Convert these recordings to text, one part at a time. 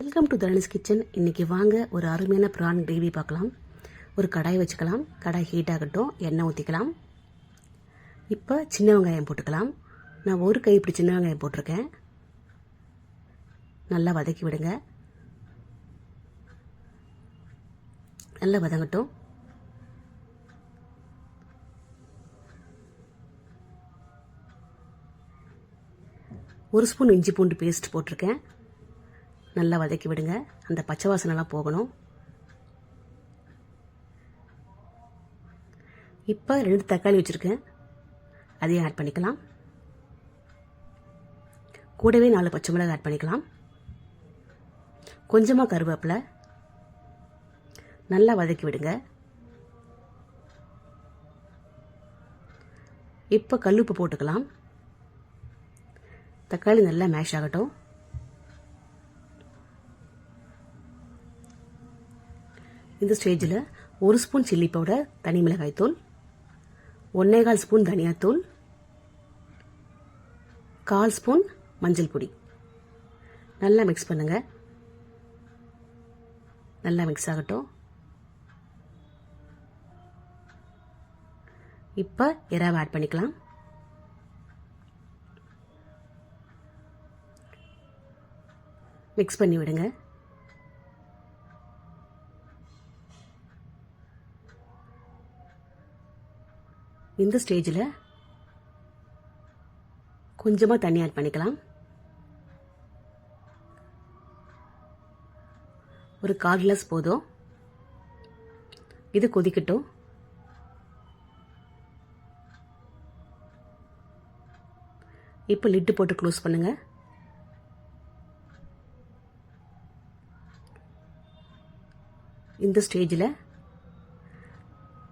Welcome to தரணிஸ் kitchen இன்னைக்கு வாங்க ஒரு அருமையான ப்ரான் கிரேவி பார்க்கலாம். ஒரு கடாய் வச்சுக்கலாம். கடாய் ஹீட் ஆகட்டும் எண்ணெய் ஊற்றிக்கலாம் இப்போ சின்ன வெங்காயம் போட்டுக்கலாம். நான் ஒரு கை இப்படி சின்ன வெங்காயம் போட்டிருக்கேன். நல்லா வதக்கி விடுங்க. நல்லா வதங்கட்டும். ஒரு ஸ்பூன் இஞ்சி பூண்டு பேஸ்ட் போட்டிருக்கேன். நல்லா வதக்கி விடுங்க. அந்த பச்சை வாசனைலாம் போகணும். இப்போ ரெண்டு தக்காளி வச்சுருக்கேன். அதையும் ஆட் பண்ணிக்கலாம். கூடவே நாலு பச்சை மிளகாய் ஆட் பண்ணிக்கலாம். கொஞ்சமாக கருவேப்பிலை. நல்லா வதக்கி விடுங்க. இப்போ கல்லுப்பு போட்டுக்கலாம். தக்காளி நல்லா மேஷ் ஆகட்டும். இந்த ஸ்டேஜில் ஒரு ஸ்பூன் சில்லி பவுடர் தனி மிளகாய்த்தூள் ஒன்னேகால் ஸ்பூன் தனியாத்தூள் கால் ஸ்பூன் மஞ்சள் பொடி. நல்லா மிக்ஸ் பண்ணுங்க. நல்லா மிக்ஸ் ஆகட்டும். இப்போ எறாவை ஆட் பண்ணிக்கலாம். மிக்ஸ் பண்ணி விடுங்க. இந்த ஸ்டேஜில் கொஞ்சமாக தண்ணி ஆட் பண்ணிக்கலாம். ஒரு கால் கிளாஸ் போதும். இது கொதிக்கட்டும். இப்போ லிட்டு போட்டு க்ளோஸ் பண்ணுங்க. இந்த ஸ்டேஜில்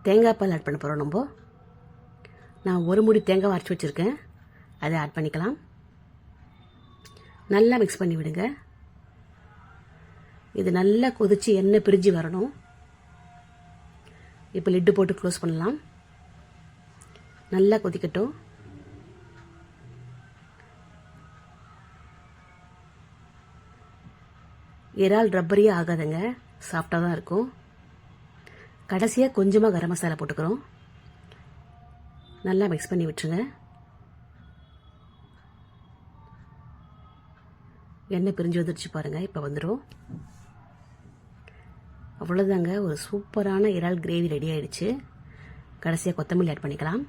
தேங்காய் பால் ஆட் பண்ண போகிறோம் நம்ம. நான் ஒரு முடி தேங்காய் அரைச்சி வச்சுருக்கேன். அதை ஆட் பண்ணிக்கலாம். நல்லா மிக்ஸ் பண்ணி விடுங்க. இது நல்லா கொதித்து எண்ணெய் பிரிஞ்சு வரணும். இப்போ லிட்டு போட்டு க்ளோஸ் பண்ணலாம். நல்லா கொதிக்கட்டும். இறால் ரப்பரியே ஆகாதுங்க. சாஃப்டாக தான் இருக்கும். கடைசியாக கொஞ்சமாக கரம் மசாலா போட்டுக்கிறோம். நல்லா மிக்ஸ் பண்ணி விட்டுருங்க. எண்ணெய் பிரிஞ்சு வந்துருச்சு பாருங்கள் இப்போ வந்துடும் அவ்வளோதாங்க ஒரு சூப்பரான இறால் கிரேவி ரெடி ஆகிடுச்சு கடைசியாக கொத்தமல்லி ஆட் பண்ணிக்கலாம்.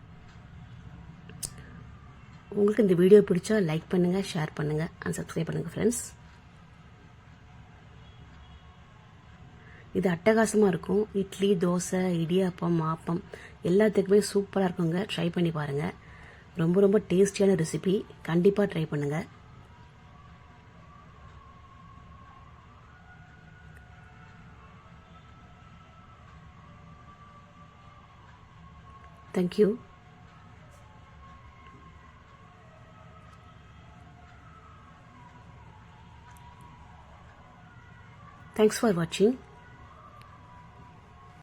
உங்களுக்கு இந்த வீடியோ பிடிச்சா லைக் பண்ணுங்கள் ஷேர் பண்ணுங்கள் அண்ட் சப்ஸ்கிரைப் பண்ணுங்கள் ஃப்ரெண்ட்ஸ் இது அட்டகாசமாக இருக்கும். இட்லி தோசை இடியாப்பம் ஆப்பம் எல்லாத்துக்குமே சூப்பராக இருக்குங்க. ட்ரை பண்ணி பாருங்கள் ரொம்ப ரொம்ப டேஸ்டியான ரெசிபி கண்டிப்பாக ட்ரை பண்ணுங்கள் தேங்க்யூ Thanks for watching.